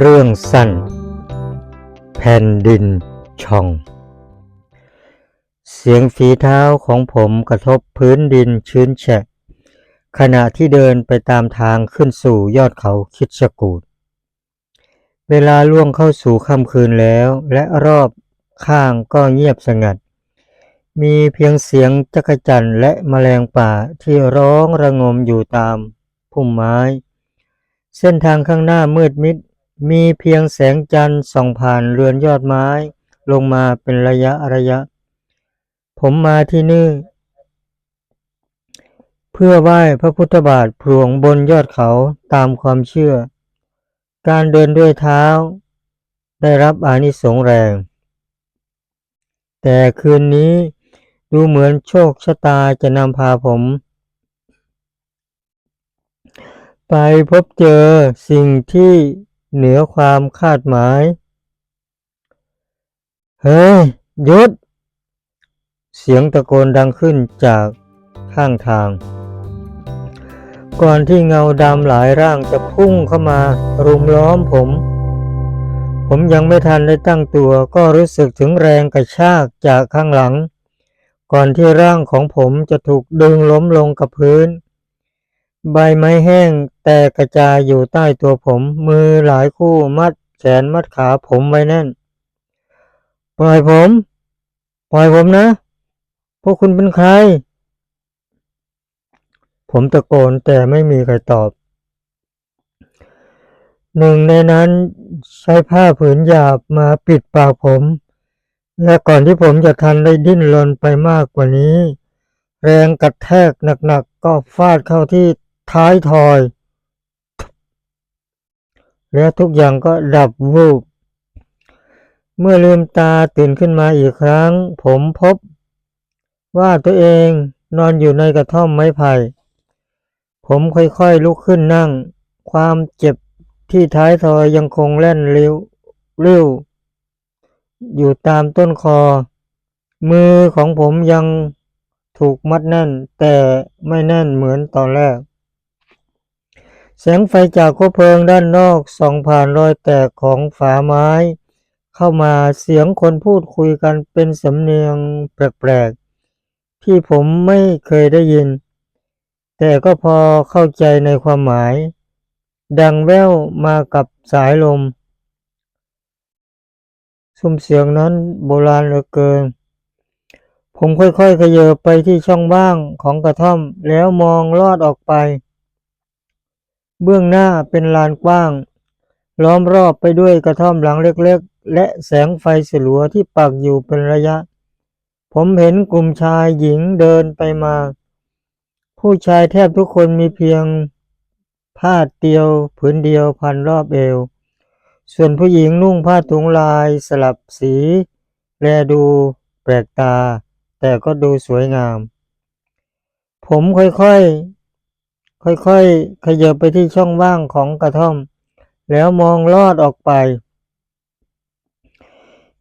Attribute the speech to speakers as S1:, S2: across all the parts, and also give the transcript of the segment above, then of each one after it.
S1: เรื่องสั้น แผ่นดินช่อง เสียงฝีเท้าของผมกระทบพื้นดินชื้นแฉะ ขณะที่เดินไปตามทางขึ้นสู่ยอดเขาคิดชกูดเวลาล่วงเข้าสู่ค่ำคืนแล้วและรอบข้างก็เงียบสงัด มีเพียงเสียงจักจั่นและแมลงป่าที่ร้องระงมอยู่ตามพุ่มไม้ เส้นทางข้างหน้ามืดมิด มีเพียงแสงจันทร์ส่องผ่านเรือนยอดไม้ ลงมาเป็นระยะระยะ ผมมาที่นี่ เพื่อไหว้พระพุทธบาทพลวงบนยอดเขาตามความเชื่อ การเดินด้วยเท้า ได้รับอานิสงส์แรง แต่คืนนี้ดูเหมือนโชคชะตาจะนำพาผม ไปพบเจอสิ่งที่ เหนือความคาดหมาย เฮ้ยหยุด เสียงตะโกนดังขึ้นจากข้างทาง ก่อนที่เงาดำหลายร่างจะพุ่งเข้ามา รุมล้อมผม ผมยังไม่ทันได้ตั้งตัวก็รู้สึกถึงแรงกระชากจากข้างหลัง ก่อนที่ร่างของผมจะถูกดึงล้มลงกับพื้น ใบไม้แห้งแตกกระจายอยู่ใต้ตัวผม มือหลายคู่มัดแขนมัดขาผมไว้แน่น ปล่อยผม ปล่อยผมนะ พวกคุณเป็นใคร ผมตะโกนแต่ไม่มีใครตอบ หนึ่งในนั้นใช้ผ้าผืนหยาบมาปิดปากผม และก่อนที่ผมจะทันได้ดิ้นรนไปมากกว่านี้ แรงกระแทกหนักๆก็ฟาดเข้าที่ ท้ายทอย และทุกอย่างก็ดับวูบ เมื่อลืมตาตื่นขึ้นมาอีกครั้ง ผมพบ ว่าตัวเองนอนอยู่ในกระท่อมไม้ไผ่ ผมค่อยๆลุกขึ้นนั่ง ความเจ็บที่ท้ายทอยยังคงแล่นเร็วเร็วอยู่ตามต้นคอ มือของผมยังถูกมัดแน่น แต่ไม่แน่นเหมือนตอนแรก แสงไฟจากคบเพลิงด้านนอกส่องผ่านรอยแตกของฝาไม้ เข้ามาเสียงคนพูดคุยกันเป็นสำเนียงแปลกๆ ที่ผมไม่เคยได้ยิน แต่ก็พอเข้าใจในความหมาย ดังแว่วมากับสายลม ซุ้มเสียงนั้นโบราณเหลือเกิน ผมค่อยๆขยับไปที่ช่องว่างของกระท่อมแล้วมองลอดออกไป เบื้องหน้าเป็นลานกว้าง ล้อมรอบไปด้วยกระท่อมหลังเล็กๆ และแสงไฟสลัวที่ปักอยู่เป็นระยะ ผมเห็นกลุ่มชายหญิงเดินไปมา ผู้ชายแทบทุกคนมีเพียงผ้าเตียวผืนเดียวพันรอบเอว ส่วนผู้หญิงนุ่งผ้าถุงลายสลับสี แลดูแปลกตา แต่ก็ดูสวยงาม ผมค่อยๆ ค่อยๆขยับไปที่ช่องว่างของกระท่อม แล้วมองลอดออกไป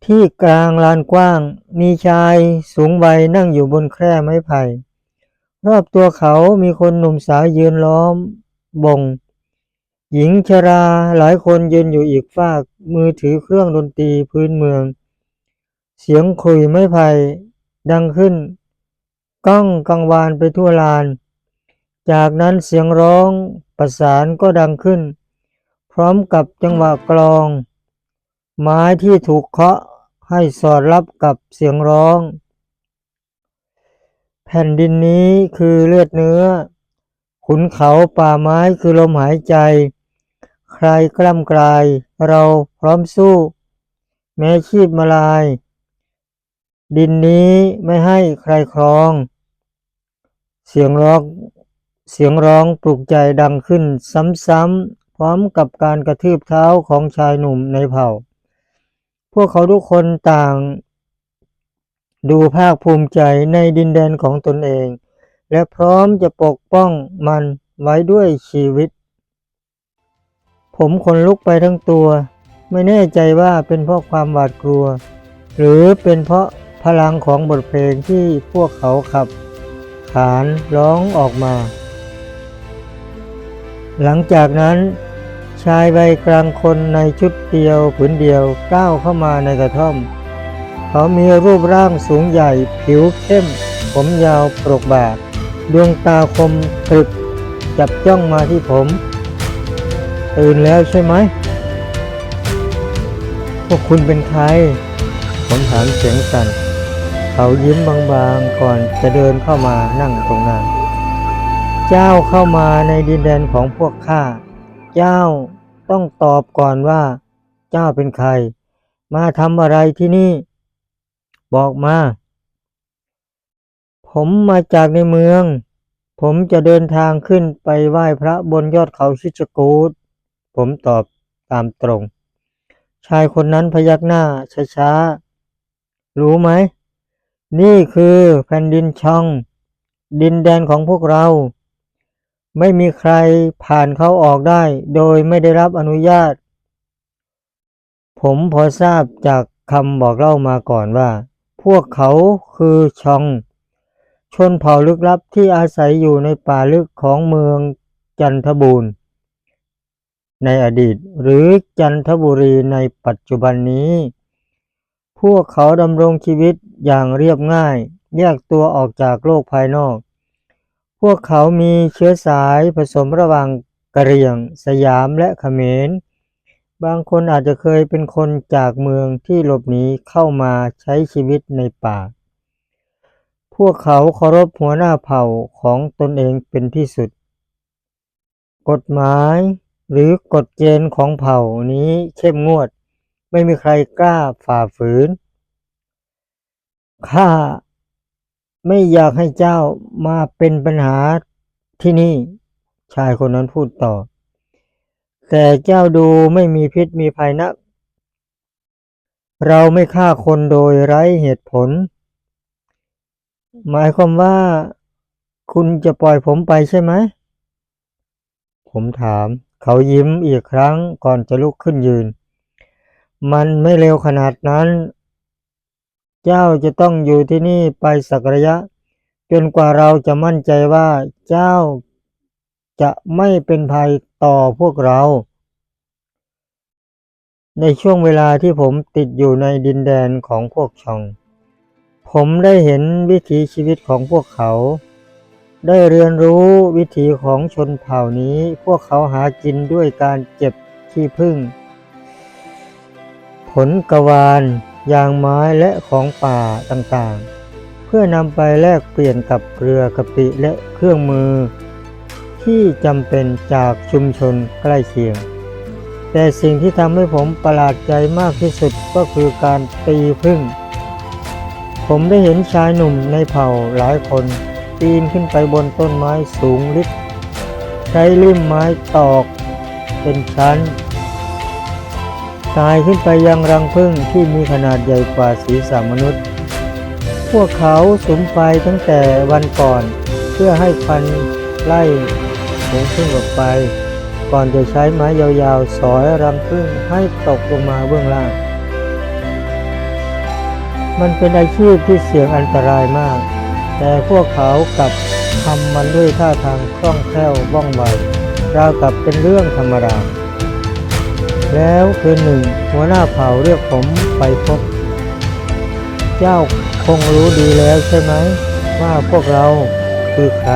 S1: ที่กลางลานกว้าง มีชายสูงวัยนั่งอยู่บนแคร่ไม้ไผ่ รอบตัวเขามีคนหนุ่มสาวยืนล้อมบ่ง หญิงชราหลายคนยืนอยู่อีกฝากมือถือเครื่องดนตรีพื้นเมือง เสียงขลุยไม้ไผ่ดังขึ้น ก้องกังวานไปทั่วลาน จากนั้นเสียงร้องประสานก็ดังขึ้น พร้อมกับจังหวะกลอง ไม้ที่ถูกเคาะให้สอดรับกับเสียงร้อง แผ่นดินนี้คือเลือดเนื้อ ขุนเขาป่าไม้คือลมหายใจ ใครกล้ำกลายเราพร้อมสู้ แม้ชีพมาลาย ดินนี้ไม่ให้ใครครอง เสียงร้อง เสียงร้องปลุกใจดังขึ้นซ้ำๆพร้อมกับการกระทืบเท้าของชายหนุ่มในเผ่า พวกเขาทุกคนต่าง ดูภาคภูมิใจในดินแดนของตนเอง และพร้อมจะปกป้องมันไว้ด้วยชีวิต ผมขนลุกไปทั้งตัว ไม่แน่ใจว่าเป็นเพราะความหวาดกลัว หรือเป็นเพราะพลังของบทเพลงที่พวกเขาขับ ขานร้องออกมา หลังจากนั้นชายวัยกลางคนในชุดเดียวผืนเดียวก้าวเข้ามาในกระท่อม เขามีรูปร่างสูงใหญ่ ผิวเข้ม ผมยาวปรกบ่าดวงตาคมกริบจับจ้องมาที่ผม ตื่นแล้วใช่ไหม พวกคุณเป็นใคร ผมถามเสียงสั่น เขายิ้มบางๆก่อนจะเดินเข้ามานั่งตรงหน้า เจ้าเข้ามาในดินแดนของพวกข้า เจ้าต้องตอบก่อนว่า เจ้าเป็นใคร มาทำอะไรที่นี่ บอกมา ผมมาจากในเมือง ผมจะเดินทางขึ้นไปไหว้พระบนยอดเขาชิชกูดผมตอบตามตรง ชายคนนั้นพยักหน้าช้าๆ รู้ไหม นี่คือแผ่นดินช่อง ดินแดนของพวกเรา ไม่มีใครผ่านเขาออกได้ โดยไม่ได้รับอนุญาต ผมพอทราบจากคำบอกเล่ามาก่อนว่า พวกเขาคือชอง ชนเผ่าลึกลับที่อาศัยอยู่ในป่าลึกของเมืองจันทบูรณ์ ในอดีตหรือจันทบุรีในปัจจุบันนี้ พวกเขาดำรงชีวิตอย่างเรียบง่าย แยกตัวออกจากโลกภายนอก พวกเขามีเชื้อสายผสมระหว่างกะเหรี่ยง สยามและเขมร บางคนอาจจะเคยเป็นคนจากเมืองที่หลบหนีเข้ามาใช้ชีวิตในป่า พวกเขาเคารพหัวหน้าเผ่าของตนเองเป็นที่สุด กฎหมายหรือกฎเกณฑ์ของเผ่านี้เข้มงวด ไม่มีใครกล้าฝ่าฝืนข้า ไม่อยากให้เจ้ามาเป็นปัญหาที่นี่ ชายคนนั้นพูดต่อ แต่เจ้าดูไม่มีพิษมีภัยนัก เราไม่ฆ่าคนโดยไร้เหตุผล หมายความว่าคุณจะปล่อยผมไปใช่ไหม ผมถาม เขายิ้มอีกครั้งก่อนจะลุกขึ้นยืน มันไม่เร็วขนาดนั้น เจ้าจะต้องอยู่ที่นี่ไปสักระยะ จนกว่าเราจะมั่นใจว่าเจ้าจะไม่เป็นภัยต่อพวกเรา ในช่วงเวลาที่ผมติดอยู่ในดินแดนของพวกชอง ผมได้เห็นวิถีชีวิตของพวกเขา ได้เรียนรู้วิถีของชนเผ่านี้ พวกเขาหากินด้วยการเก็บขี้ผึ้งผลกวาน ยางไม้และของป่าต่างๆ เพื่อนำไปแลกเปลี่ยนกับเกลือกะปิและเครื่องมือ ที่จำเป็นจากชุมชนใกล้เคียง แต่สิ่งที่ทำให้ผมประหลาดใจมากที่สุดก็คือการตีผึ้งผมได้เห็นชายหนุ่มในเผ่าหลายคนปีนขึ้นไปบนต้นไม้สูงลิบใช้ลิ่มไม้ตอก เป็นชั้น ตายขึ้นไปยังรังผึ้งที่มีขนาดใหญ่กว่าศีรษะมนุษย์ พวกเขาสุมไฟตั้งแต่วันก่อน เพื่อให้ควันไล่ผงผึ้งออกไป ก่อนจะใช้ไม้ยาวๆ สอยรังผึ้งให้ตกลงมาเบื้องล่าง มันเป็นอาชีพที่เสี่ยงอันตรายมาก แต่พวกเขากลับทำมันด้วยท่าทางคล่องแคล่วว่องไวราวกับเป็นเรื่องธรรมดา แล้วคืนหนึ่ง หัวหน้าเผ่าเรียกผมไปพบ เจ้าคงรู้ดีแล้วใช่ไหม ว่าพวกเราคือใคร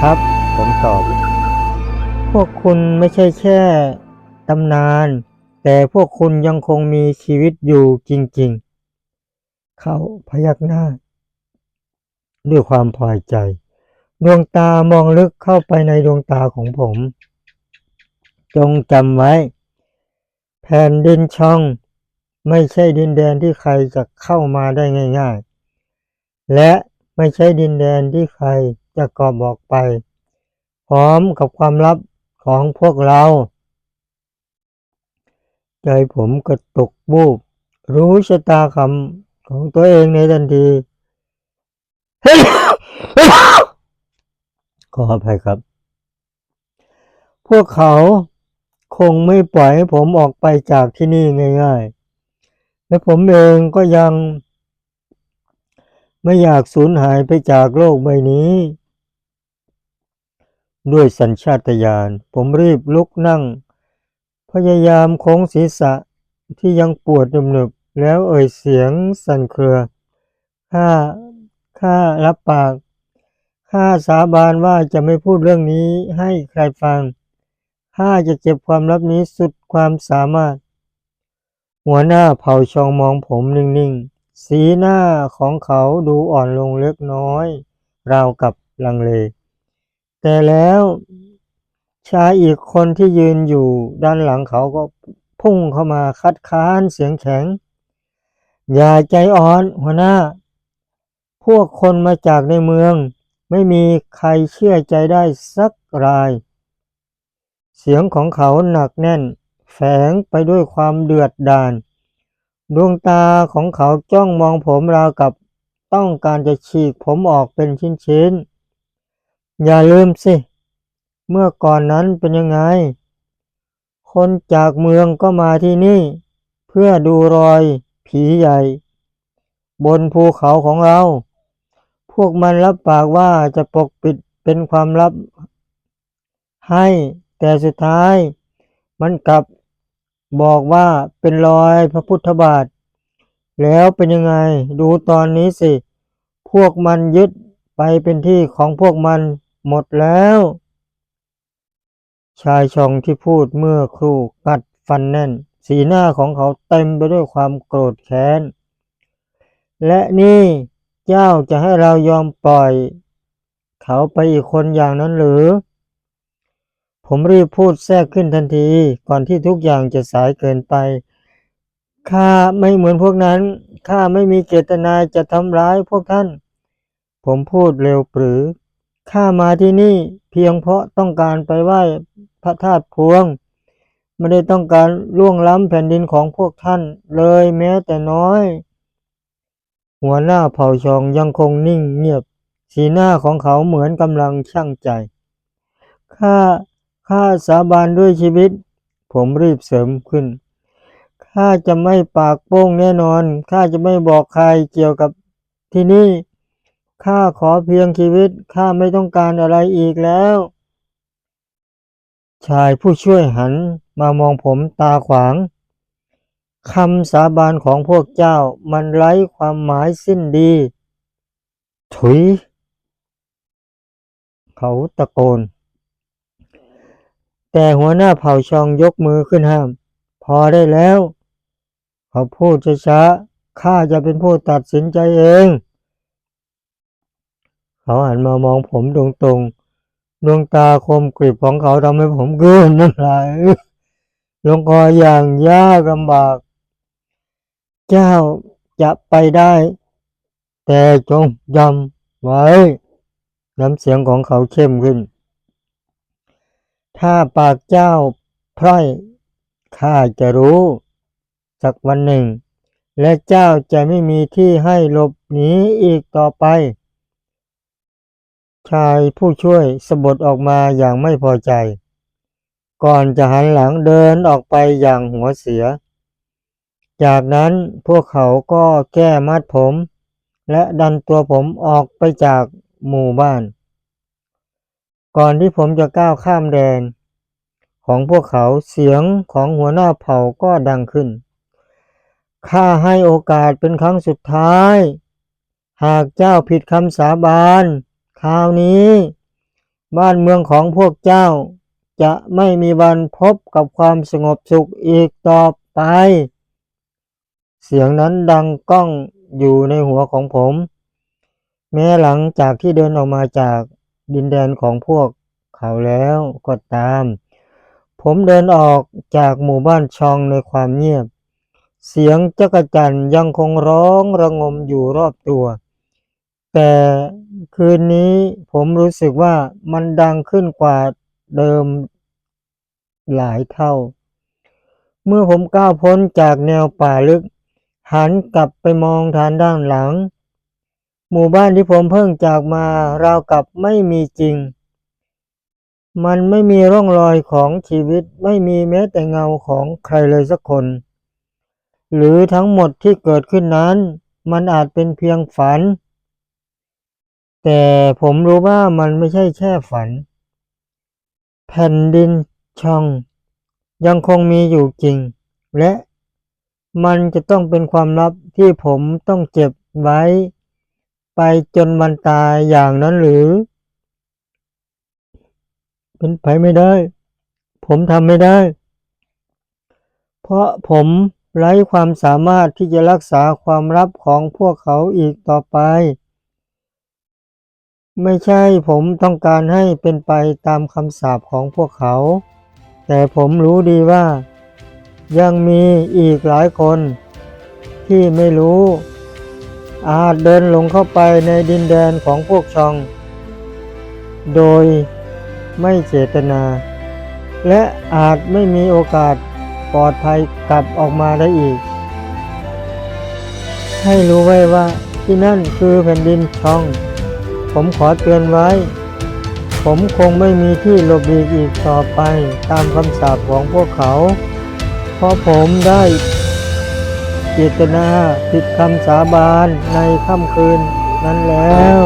S1: ครับ ผมตอบ พวกคุณไม่ใช่แค่ตำนาน แต่พวกคุณยังคงมีชีวิตอยู่จริง ๆ เขาพยักหน้า ด้วยความพอใจ ดวงตามองลึกเข้าไปในดวงตาของผม จงจำไว้ แผ่นดินช่อง ไม่ใช่ดินแดนที่ใครจะเข้ามาได้ง่ายๆ และไม่ใช่ดินแดนที่ใครจะกอบออกไป พร้อมกับความลับของพวกเรา ใจผมกระตุกบูบ รู้ชะตาคำของตัวเองในทันทีขออภัยครับ พวกเขา คงไม่ปล่อยให้ผมออกไปจากที่นี่ง่าย ๆ และผมเองก็ยัง ไม่อยากสูญหายไปจากโลกใบนี้ ด้วยสัญชาตญาณผมรีบลุกนั่ง พยายามโค้งศีรษะที่ยังปวดหนึบๆแล้วเอ่ยเสียงสั่นเครือข้าข้ารับปากข้าสาบานว่าจะไม่พูดเรื่องนี้ให้ใครฟัง ข้าจะเก็บความลับนี้สุดความสามารถ หัวหน้าเผ่าชองมองผมนิ่งๆ สีหน้าของเขาดูอ่อนลงเล็กน้อย ราวกับลังเล แต่แล้วชายอีกคนที่ยืนอยู่ด้านหลังเขาก็พุ่งเข้ามาคัดค้านเสียงแข็ง อย่าใจอ่อนหัวหน้า พวกคนมาจากในเมือง ไม่มีใครเชื่อใจได้สักราย เสียงของเขาหนักแน่น แฝงไปด้วยความเดือดดาลดวงตาของเขาจ้องมองผมราวกับต้องการจะฉีกผมออกเป็นชิ้นๆ อย่าลืมสิ เมื่อก่อนนั้นเป็นยังไง คนจากเมืองก็มาที่นี่ เพื่อดูรอยผีใหญ่ บนภูเขาของเรา พวกมันรับปากว่าจะปกปิดเป็นความลับให้ แต่สุดท้ายมันกลับบอกว่าเป็นรอยพระพุทธบาท แล้วเป็นยังไงดูตอนนี้สิ พวกมันยึดไปเป็นที่ของพวกมันหมดแล้ว ชายชองที่พูดเมื่อครู่กัดฟันแน่น สีหน้าของเขาเต็มไปด้วยความโกรธแค้น และนี่เจ้าจะให้เรายอมปล่อย เขาไปอีกคนอย่างนั้นหรือ ผมรีบพูดแทรกขึ้นทันที ก่อนที่ทุกอย่างจะสายเกินไป ข้าไม่เหมือนพวกนั้น ข้าไม่มีเจตนาจะทำร้ายพวกท่าน ผมพูดเร็วปรือ ข้ามาที่นี่เพียงเพราะต้องการไปไหว้พระธาตุพวง ไม่ได้ต้องการล่วงล้ำแผ่นดินของพวกท่านเลยแม้แต่น้อย หัวหน้าเผ่าชองยังคงนิ่งเงียบ สีหน้าของเขาเหมือนกำลังชั่งใจ ข้า ข้าสาบานด้วยชีวิต ผมรีบเสริมขึ้น ข้าจะไม่ปากโป้งแน่นอน ข้าจะไม่บอกใครเกี่ยวกับที่นี่ ข้าขอเพียงชีวิต ข้าไม่ต้องการอะไรอีกแล้ว ชายผู้ช่วยหันมามองผมตาขวางคำสาบานของพวกเจ้ามันไร้ความหมายสิ้นดี ถุย เขาตะโกน แต่หัวหน้าเผ่าชองยกมือขึ้นห้าม พอได้แล้ว เขาพูดช้าๆข้าจะเป็นผู้ตัดสินใจเอง เขาหันมามองผมตรงๆ ดวงตาคมกริบของเขาทำให้ผมกลืนน้ำลายลงคออย่างยากลำบาก เจ้าจะไปได้ แต่จงจำไว้ น้ำเสียงของเขาเข้มขึ้น ถ้าปากเจ้าพร่อยข้าจะรู้ สักวันหนึ่ง และเจ้าจะไม่มีที่ให้หลบหนีอีกต่อไป ชายผู้ช่วยสะบดออกมาอย่างไม่พอใจ ก่อนจะหันหลังเดินออกไปอย่างหัวเสีย จากนั้นพวกเขาก็แก้มัดผม และดันตัวผมออกไปจากหมู่บ้าน ก่อนที่ผมจะก้าวข้ามแดน ของพวกเขาเสียงของหัวหน้าเผ่าก็ดังขึ้น ข้าให้โอกาสเป็นครั้งสุดท้าย หากเจ้าผิดคำสาบานคราวนี้ บ้านเมืองของพวกเจ้า จะไม่มีวันพบกับความสงบสุขอีกต่อไป เสียงนั้นดังก้องอยู่ในหัวของผม แม้หลังจากที่เดินออกมาจาก ดินแดนของพวกเขาแล้วก็ตาม ผมเดินออกจากหมู่บ้านชองในความเงียบ เสียงจักจั่นยังคงร้องระงมอยู่รอบตัว แต่คืนนี้ผมรู้สึกว่ามันดังขึ้นกว่าเดิมหลายเท่า เมื่อผมก้าวพ้นจากแนวป่าลึก หันกลับไปมองทางด้านหลัง หมู่บ้านที่ผมเพิ่งจากมาราวกับไม่มีจริง มันไม่มีร่องรอยของชีวิตไม่มีแม้แต่เงาของใครเลยสักคน หรือทั้งหมดที่เกิดขึ้นนั้น มันอาจเป็นเพียงฝัน แต่ผมรู้ว่ามันไม่ใช่แค่ฝัน แผ่นดินช่อง ยังคงมีอยู่จริง และมันจะต้องเป็นความลับที่ผมต้องเก็บไว้ ไปจนวันตายอย่างนั้นหรือ เป็นไปไม่ได้ ผมทำไม่ได้ เพราะผมไร้ความสามารถที่จะรักษาความลับของพวกเขาอีกต่อไป ไม่ใช่ผมต้องการให้เป็นไปตามคำสาปของพวกเขา แต่ผมรู้ดีว่า ยังมีอีกหลายคนที่ไม่รู้ อาจเดินหลงเข้าไปในดินแดนของพวกชอง โดยไม่เจตนา และอาจไม่มีโอกาสปลอดภัยกลับออกมาได้อีก ให้รู้ไว้ว่าที่นั่นคือแผ่นดินชอง ผมขอเตือนไว้ ผมคงไม่มีที่หลบหลีกอีกต่อไปตามคำสาปของพวกเขา เพราะผมได้ เจตนาผิดคำสาบานในค่ำคืนนั้นแล้ว